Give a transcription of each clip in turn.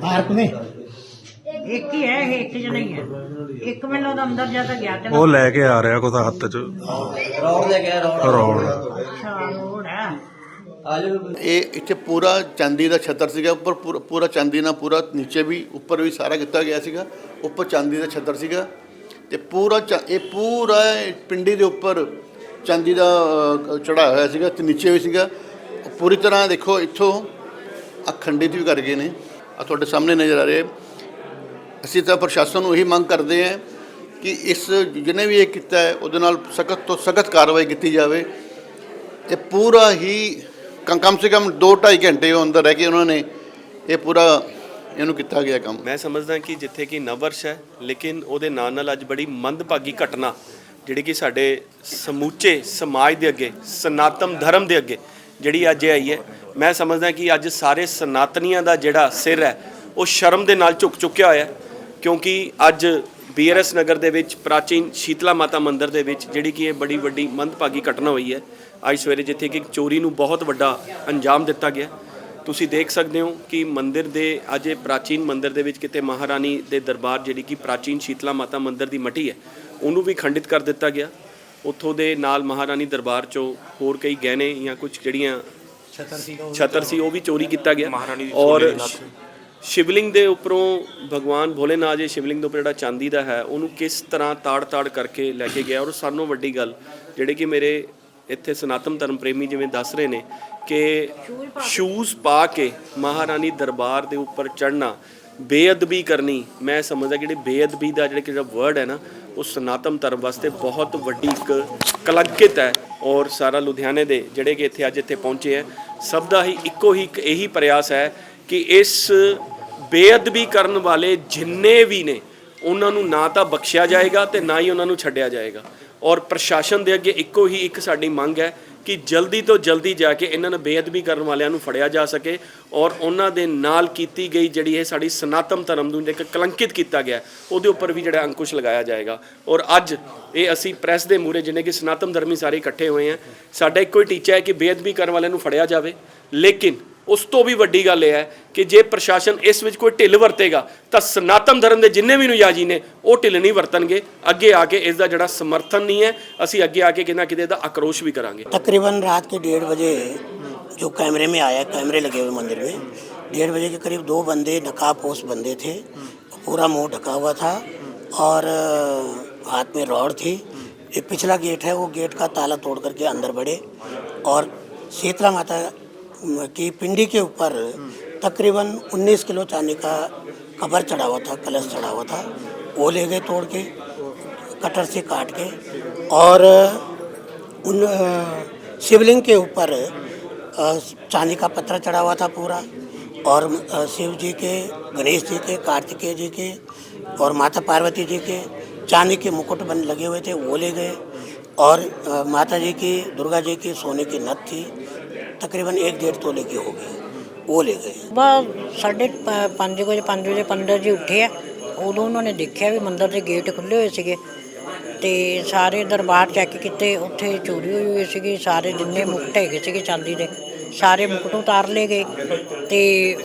Park ਨੇ ਇੱਕ ਹੀ ਹੈ ਇਹ ਇੱਕ ਜਣਾ ਹੀ ਹੈ। ਇੱਕ ਮੈਨੂੰ ਉਹਦਾ ਅੰਦਰ ਜਾ ਕੇ ਗਿਆ ਤੇ ਉਹ ਲੈ ਕੇ ਆ ਰਿਹਾ ਕੋਤਾ ਹੱਥ 'ਚ। ਰੌੜ ਲੈ ਗਿਆ ਰੌੜ ਰੌੜ ਅੱਛਾ ਹੈ। ਇਹ ਇੱਥੇ ਪੂਰਾ ਚਾਂਦੀ ਦਾ ਛੱਤਰ ਸੀਗਾ ਉੱਪਰ ਪੂਰਾ- ਚਾਂਦੀ ਨਾਲ ਪੂਰਾ ਨੀਚੇ ਵੀ ਉੱਪਰ ਵੀ ਸਾਰਾ ਕੀਤਾ ਗਿਆ ਸੀਗਾ ਉੱਪਰ ਚਾਂਦੀ ਦਾ ਛੱਤਰ ਸੀਗਾ। ਤੇ ਪੂਰਾ ਇਹ ਪੂਰਾ ਪਿੰਡੀ ਦੇ ਉੱਪਰ ਚਾਂਦੀ ਦਾ ਚੜਾਇਆ ਹੋਇਆ ਸੀਗਾ ਤੇ ਨੀਚੇ ਵੀ ਸੀਗਾ। ਪੂਰੀ ਤਰ੍ਹਾਂ ਦੇਖੋ ਇੱਥੋਂ ਅਖੰਡਿਤ ਵੀ ਕਰ ਗਏ ਨੇ। ਆ ਤੁਹਾਡੇ ਸਾਹਮਣੇ ਨਜ਼ਰ ਆ ਰਹੇ। ਅਸੀਂ ਤਾਂ ਪ੍ਰਸ਼ਾਸਨ ਨੂੰ ਇਹੀ ਮੰਗ ਕਰਦੇ ਹਾਂ ਕਿ ਇਸ ਜਿਹਨੇ ਵੀ ਇਹ ਕੀਤਾ ਹੈ, ਉਹਦੇ ਨਾਲ ਸਖਤ ਤੋਂ ਸਖਤ ਕਾਰਵਾਈ ਕੀਤੀ ਜਾਵੇ। ਇਹ ਪੂਰਾ ਹੀ ਕਮ ਕਮ ਸੇ ਕਮ 2.5 ਘੰਟੇ ਉਹ ਅੰਦਰ ਰਹਿ ਕੇ ਉਹਨਾਂ ਨੇ ਇਹ ਪੂਰਾ ਇਹਨੂੰ ਕੀਤਾ ਗਿਆ ਕੰਮ। ਮੈਂ ਸਮਝਦਾ ਕਿ ਜਿੱਥੇ ਕਿ ਨਵਰਸ਼ ਹੈ, ਲੇਕਿਨ ਉਹਦੇ ਨਾਲ ਨਾਲ ਅੱਜ ਬੜੀ ਮੰਦਭਾਗੀ ਘਟਨਾ, ਜਿਹੜੀ ਕਿ ਸਾਡੇ ਸਮੂਚੇ ਸਮਾਜ ਦੇ ਅੱਗੇ, ਸਨਾਤਨ ਧਰਮ ਦੇ ਅੱਗੇ, ਜਿਹੜੀ ਅੱਜ ਇਹ ਆਈ ਹੈ ਮੈਂ ਸਮਝਦਾ ਕਿ ਅੱਜ ਸਾਰੇ ਸਨਾਤਨੀਆਂ ਦਾ ਜਿਹੜਾ ਸਿਰ ਹੈ, ਉਹ ਸ਼ਰਮ ਦੇ ਨਾਲ ਝੁਕ ਚੁੱਕਿਆ ਹੋਇਆ ਕਿਉਂਕਿ ਅੱਜ ਬੀਆਰਐਸ ਨਗਰ ਦੇ ਵਿੱਚ ਪ੍ਰਾਚੀਨ ਸ਼ੀਤਲਾ ਮਾਤਾ ਮੰਦਿਰ ਦੇ ਵਿੱਚ ਜਿਹੜੀ ਕਿ ਇਹ ਬੜੀ ਵੱਡੀ ਮੰਦਭਾਗੀ ਘਟਨਾ ਹੋਈ ਹੈ, ਅੱਜ ਸਵੇਰੇ ਜਿੱਥੇ ਕਿ ਚੋਰੀ ਨੂੰ ਬਹੁਤ ਵੱਡਾ ਅੰਜਾਮ ਦਿੱਤਾ ਗਿਆ ਤੁਸੀਂ ਦੇਖ ਸਕਦੇ ਹੋ ਕਿ ਮੰਦਿਰ ਦੇ ਅੱਜ ਇਹ ਪ੍ਰਾਚੀਨ ਮੰਦਿਰ ਦੇ ਵਿੱਚ ਕਿਤੇ ਮਹਾਰਾਣੀ ਦੇ ਦਰਬਾਰ ਜਿਹੜੀ ਕਿ ਪ੍ਰਾਚੀਨ ਸ਼ੀਤਲਾ ਮਾਤਾ ਮੰਦਿਰ ਦੀ ਮਟੀ ਹੈ, ਉਹਨੂੰ ਵੀ ਖੰਡਿਤ ਕਰ ਦਿੱਤਾ ਗਿਆ। ਉੱਥੋਂ ਦੇ ਨਾਲ ਮਹਾਰਾਣੀ ਦਰਬਾਰ ਚੋਂ ਹੋਰ ਕਈ ਗਹਿਣੇ ਜਾਂ ਕੁਝ ਜਿਹੜੀਆਂ ਛਤਰ ਸੀ ਉਹ ਵੀ ਚੋਰੀ ਕੀਤਾ ਗਿਆ। ਔਰ ਸ਼ਿਵਲਿੰਗ ਦੇ ਉੱਪਰੋਂ ਭਗਵਾਨ ਭੋਲੇਨਾਥ ਜੀ ਸ਼ਿਵਲਿੰਗ ਦੇ ਉੱਪਰ ਜਿਹੜਾ ਚਾਂਦੀ ਦਾ ਹੈ ਉਹਨੂੰ ਕਿਸ ਤਰ੍ਹਾਂ ਤਾੜ-ਤਾੜ ਕਰਕੇ ਲੈ ਕੇ ਗਿਆ? ਔਰ ਸਾਨੂੰ ਵੱਡੀ ਗੱਲ ਜਿਹੜੇ ਕਿ ਮੇਰੇ ਇੱਥੇ ਸਨਾਤਨ ਧਰਮ ਪ੍ਰੇਮੀ ਜਿਵੇਂ ਦੱਸ ਰਹੇ ਨੇ ਕਿ ਸ਼ੂਜ਼ ਪਾ ਕੇ। ਮਹਾਰਾਣੀ ਦਰਬਾਰ ਦੇ ਉੱਪਰ ਚੜਨਾ ਬੇਅਦਬੀ ਕਰਨੀ, ਮੈਂ ਸਮਝਦਾ ਕਿ ਜਿਹੜੀ ਬੇਅਦਬੀ ਦਾ ਜਿਹੜਾ ਜਿਹੜਾ ਵਰਡ ਹੈ ਨਾ, ਉਹ ਸਨਾਤਨ ਧਰਮ ਵਾਸਤੇ ਬਹੁਤ ਵੱਡੀ ਇੱਕ ਕਲੰਕਿਤ ਹੈ ਔਰ ਸਾਰਾ ਲੁਧਿਆਣੇ ਦੇ ਜਿਹੜੇ ਕਿ ਇੱਥੇ ਅੱਜ ਇੱਥੇ ਪਹੁੰਚੇ ਹੈ, ਸਭ ਦਾ ਹੀ ਇੱਕੋ ਹੀ ਇੱਕ ਇਹੀ ਪ੍ਰਯਾਸ ਹੈ ਕਿ ਇਸ ਬੇਅਦਬੀ ਕਰਨ ਵਾਲੇ ਜਿੰਨੇ ਵੀ ਨੇ, ਉਹਨਾਂ ਨੂੰ ਨਾ ਤਾਂ ਬਖਸ਼ਿਆ ਜਾਏਗਾ ਤੇ ਨਾ ਹੀ ਉਹਨਾਂ ਨੂੰ ਛੱਡਿਆ ਜਾਏਗਾ। ਔਰ ਪ੍ਰਸ਼ਾਸਨ ਦੇ ਅੱਗੇ ਇੱਕੋ ਹੀ ਇੱਕ ਸਾਡੀ ਮੰਗ ਹੈ ਕਿ ਜਲਦੀ ਤੋਂ ਜਲਦੀ ਜਾ ਕੇ ਇਹਨਾਂ ਨੂੰ ਬੇਅਦਬੀ ਕਰਨ ਵਾਲਿਆਂ ਨੂੰ ਫੜਿਆ ਜਾ ਸਕੇ ਔਰ ਉਹਨਾਂ ਦੇ ਨਾਲ ਕੀਤੀ ਗਈ ਜਿਹੜੀ ਹੈ ਸਾਡੀ ਸਨਾਤਨ ਧਰਮ ਨੂੰ ਇੱਕ ਕਲੰਕਿਤ ਕੀਤਾ ਗਿਆ ਉਹਦੇ ਉੱਪਰ ਵੀ ਜਿਹੜਾ ਅੰਕੁਸ਼ ਲਗਾਇਆ ਜਾਏਗਾ। ਔਰ ਅੱਜ ਇਹ ਅਸੀਂ ਪ੍ਰੈਸ ਦੇ ਮੂਰੇ ਜਿਹਨੇ ਕਿ ਸਨਾਤਨ ਧਰਮੀ ਸਾਰੇ ਇਕੱਠੇ ਹੋਏ ਆ ਸਾਡਾ ਇੱਕੋ ਹੀ ਟੀਚਾ ਹੈ ਕਿ ਬੇਅਦਬੀ ਕਰਨ ਵਾਲਿਆਂ ਨੂੰ ਫੜਿਆ ਜਾਵੇ, ਲੇਕਿਨ ਉਸ ਤੋਂ ਵੀ ਵੱਡੀ ਗੱਲ ਇਹ ਹੈ ਕਿ ਜੇ ਪ੍ਰਸ਼ਾਸਨ ਇਸ ਵਿੱਚ ਕੋਈ ਢਿੱਲ ਵਰਤੇਗਾ ਤਾਂ ਸਨਾਤਨ ਧਰਮ ਦੇ ਜਿੰਨੇ ਵੀ ਨੁਯਾਜੀ ਨੇ ਉਹ ਢਿੱਲ ਨਹੀਂ ਵਰਤਣਗੇ ਅੱਗੇ ਆ ਕੇ ਇਸ ਦਾ ਜਿਹੜਾ ਸਮਰਥਨ ਨਹੀਂ ਹੈ ਅਸੀਂ ਅੱਗੇ ਆ ਕੇ ਕਿਤੇ ਨਾ ਕਿਤੇ ਦਾ ਆਕਰੋਸ਼ ਵੀ ਕਰਾਂਗੇ तकरीबन रात के डेढ़ बजे जो कैमरे में आया कैमरे लगे हुए मंदिर में डेढ़ बजे के करीब दो बंदे नकाबपोश बंदे थे पूरा मुंह ढका हुआ था और अ, हाथ में रॉड थी एक पिछला गेट है वो गेट का ताला तोड़ करके अंदर बढ़े और शीतला माता अम, की पिंडी के ऊपर तकरीबन 19 किलो चांदी का कबर चढ़ा हुआ था, कलश चढ़ा हुआ था। वो ले गए तोड़ के, कटर से काट के। और उन शिवलिंग के ऊपर चांदी का पत्थर चढ़ा हुआ था पूरा। और शिव जी के, गणेश जी के, कार्तिकेय जी के और माता पार्वती जी के चांदी के मुकुट बन, लगे हुए थे, वो ले गए। और माता जी की, दुर्गा जी की सोने की नथ थी। तकरीबन एक डेढ़ तोले की होगी वो ले गए ਬਸ ਸਾਢੇ ਪ- ਪੰਜ ਵਜੇ ਪੰਜ ਵਜੇ ਪੰਡਤ ਜੀ ਉੱਠੇ ਆ ਉਦੋਂ ਉਹਨਾਂ ਨੇ ਦੇਖਿਆ ਵੀ ਮੰਦਿਰ ਦੇ ਗੇਟ ਖੁੱਲੇ ਹੋਏ ਸੀਗੇ ਤੇ ਸਾਰੇ ਦਰਬਾਰ ਚੈੱਕ ਕੀਤੇ ਉੱਥੇ ਚੋਰੀ ਹੋਈ ਹੋਈ ਸੀਗੀ ਸਾਰੇ ਜਿੰਨੇ ਮੁਕਟ ਹੈਗੇ ਸੀਗੇ ਚਾਂਦੀ ਦੇ ਸਾਰੇ ਮੁਕਟ ਉਤਾਰ ਲਏ ਗਏ ਤੇ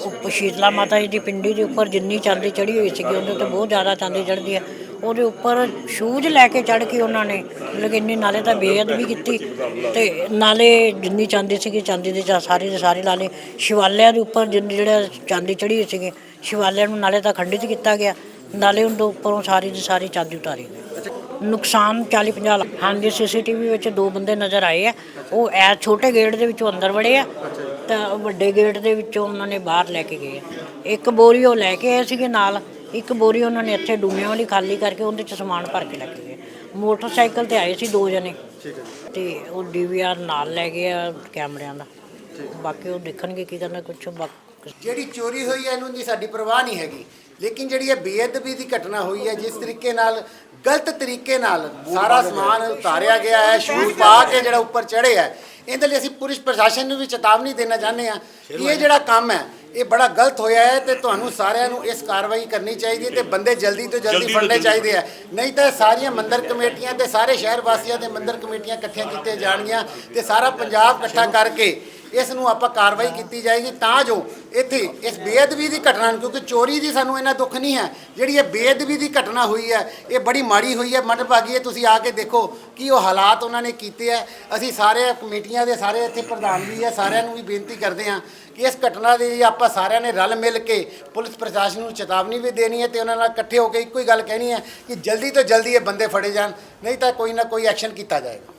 ਉੱਪਰ ਸ਼ੀਤਲਾ ਮਾਤਾ ਜੀ ਦੀ ਪਿੰਡੀ ਦੇ ਉੱਪਰ ਜਿੰਨੀ ਚਾਂਦੀ ਚੜੀ ਹੋਈ ਸੀਗੀ ਉਹਦੇ ਤੇ ਬਹੁਤ ਜ਼ਿਆਦਾ ਚਾਂਦੀ ਚੜ੍ਹਦੀ ਹੈ ਉਹਦੇ ਉੱਪਰ ਸ਼ੂਜ਼ ਲੈ ਕੇ ਚੜ੍ਹ ਕੇ ਉਹਨਾਂ ਨੇ ਲੇਕਿਨ ਨਾਲੇ ਤਾਂ ਬੇਅਦਬੀ ਕੀਤੀ ਤੇ ਨਾਲੇ ਜਿੰਨੀ ਚਾਂਦੀ ਸੀਗੀ ਚਾਂਦੀ ਦੇ ਚਾ- ਸਾਰੇ ਦੇ ਸਾਰੇ ਲਾਲੇ ਸ਼ਿਵਾਲਿਆਂ ਦੇ ਉੱਪਰ ਜਿੰਨੇ ਜਿਹੜਾ ਚਾਂਦੀ ਚੜੀ ਹੋਈ ਸੀਗੀ, ਸ਼ਿਵਾਲਿਆਂ ਨੂੰ ਨਾਲੇ ਤਾਂ ਖੰਡਿਤ ਕੀਤਾ ਗਿਆ, ਨਾਲੇ ਉਹਨਾਂ ਦੇ ਉੱਪਰੋਂ ਸਾਰੀ ਦੀ ਸਾਰੀ ਚਾਂਦੀ ਉਤਾਰੀ ਗਈ ਨੁਕਸਾਨ 40 50 ਲੱਖ ਹਾਂਜੀ, ਸੀਸੀਟੀਵੀ ਵਿੱਚ ਦੋ ਬੰਦੇ ਨਜ਼ਰ ਆਏ ਆ, ਉਹ ਐ ਛੋਟੇ ਗੇਟ ਦੇ ਵਿੱਚੋਂ ਅੰਦਰ ਵੜੇ ਆ, ਤਾਂ ਵੱਡੇ ਗੇਟ ਦੇ ਵਿੱਚੋਂ ਉਹਨਾਂ ਨੇ ਬਾਹਰ ਲੈ ਕੇ ਗਏ ਆ। ਇੱਕ ਬੋਰੀ ਉਹ ਲੈ ਕੇ ਆਏ ਸੀਗੇ ਨਾਲ ਇੱਕ ਬੋਰੀ ਉਹਨਾਂ ਨੇ ਇੱਥੇ ਡੂਮਿਆਂ ਵਾਲੀ ਖਾਲੀ ਕਰਕੇ ਉਹਦੇ ਚ ਸਮਾਨ ਭਰ ਕੇ ਲੈ ਕੇ ਗਏ। ਮੋਟਰਸਾਈਕਲ ਤੇ ਆਏ ਸੀ ਦੋ ਜਣੇ। ਤੇ ਉਹ ਡੀਵੀਆਰ ਨਾਲ ਲੈ ਗਏ ਆ ਕੈਮਰਿਆਂ ਦਾ। ਬਾਕੀ ਉਹ ਦੇਖਣਗੇ ਕੀ ਕਰਨਾ ਕੁਛ ਬਾਕੀ ਜਿਹੜੀ ਚੋਰੀ ਹੋਈ ਹੈ ਇਹਨੂੰ ਦੀ ਸਾਡੀ ਪਰਵਾਹ ਨਹੀਂ ਹੈਗੀ। ਲੇਕਿਨ ਜਿਹੜੀ ਇਹ ਬੇਅਦਬੀ ਦੀ ਘਟਨਾ ਹੋਈ ਹੈ ਜਿਸ ਤਰੀਕੇ ਨਾਲ ਗਲਤ ਤਰੀਕੇ ਨਾਲ ਸਾਰਾ ਸਮਾਨ ਉਤਾਰਿਆ ਗਿਆ ਹੈ ਸ਼ੂਜ਼ ਪਾ ਕੇ ਜਿਹੜਾ ਉੱਪਰ ਚੜ੍ਹੇ ਹੈ ਇਹਦੇ ਲਈ ਅਸੀਂ ਪੁਲਿਸ ਪ੍ਰਸ਼ਾਸਨ ਨੂੰ ਵੀ ਚੇਤਾਵਨੀ ਦੇਣਾ ਚਾਹੁੰਦੇ ਹਾਂ ਕਿ ਇਹ ਜਿਹੜਾ ਕੰਮ ਹੈ ਇਹ ਬੜਾ ਗਲਤ ਹੋਇਆ ਹੈ ਤੇ ਤੁਹਾਨੂੰ ਸਾਰਿਆਂ ਨੂੰ ਇਸ ਕਾਰਵਾਈ ਕਰਨੀ ਚਾਹੀਦੀ ਹੈ ਤੇ ਬੰਦੇ ਜਲਦੀ ਤੋਂ ਜਲਦੀ ਫੜਨੇ ਚਾਹੀਦੇ ਆ। ਨਹੀਂ ਤਾਂ ਸਾਰੀਆਂ ਮੰਦਰ ਕਮੇਟੀਆਂ ਤੇ ਸਾਰੇ ਸ਼ਹਿਰ ਵਾਸੀਆਂ ਦੇ ਮੰਦਰ ਕਮੇਟੀਆਂ ਇਕੱਠੀਆਂ ਕੀਤੀਆਂ ਜਾਣਗੀਆਂ ਤੇ ਸਾਰਾ ਪੰਜਾਬ ਇਕੱਠਾ ਕਰਕੇ ਇਸ ਨੂੰ ਆਪਾਂ ਕਾਰਵਾਈ ਕੀਤੀ ਜਾਏਗੀ ਤਾਂ ਜੋ ਇੱਥੇ ਇਸ ਬੇਅਦਬੀ ਦੀ ਘਟਨਾ ਨੂੰ, ਕਿਉਂਕਿ ਚੋਰੀ ਦੀ ਸਾਨੂੰ ਇਹਨਾਂ ਦੁੱਖ ਨਹੀਂ ਹੈ, ਜਿਹੜੀ ਇਹ ਬੇਅਦਬੀ ਦੀ ਘਟਨਾ ਹੋਈ ਹੈ, ਇਹ ਬੜੀ ਮਾੜੀ ਹੋਈ ਹੈ। ਮੰਦਭਾਗੀ ਹੈ ਤੁਸੀਂ ਆ ਕੇ ਦੇਖੋ ਕਿ ਉਹ ਹਾਲਾਤ ਉਹਨਾਂ ਨੇ ਕੀਤੇ ਹੈ। ਅਸੀਂ ਸਾਰੇ ਕਮੇਟੀਆਂ ਦੇ ਸਾਰੇ ਇੱਥੇ ਪ੍ਰਧਾਨ ਵੀ ਹੈ, ਸਾਰਿਆਂ ਨੂੰ ਵੀ ਬੇਨਤੀ ਕਰਦੇ ਹਾਂ ਕਿ ਇਸ ਘਟਨਾ ਦੀ ਆਪਾਂ ਸਾਰਿਆਂ ਨੇ ਰਲ ਮਿਲ ਕੇ ਪੁਲਿਸ ਪ੍ਰਸ਼ਾਸਨ ਨੂੰ ਚੇਤਾਵਨੀ ਵੀ ਦੇਣੀ ਹੈ ਤੇ ਉਹਨਾਂ ਨਾਲ ਇਕੱਠੇ ਹੋ ਕੇ ਇੱਕੋ ਹੀ ਗੱਲ ਕਹਿਣੀ ਹੈ ਕਿ ਜਲਦੀ ਤੋਂ ਜਲਦੀ ਇਹ ਬੰਦੇ ਫੜੇ ਜਾਣ, ਨਹੀਂ ਤਾਂ ਕੋਈ ਨਾ ਕੋਈ ਐਕਸ਼ਨ ਕੀਤਾ ਜਾਏਗਾ।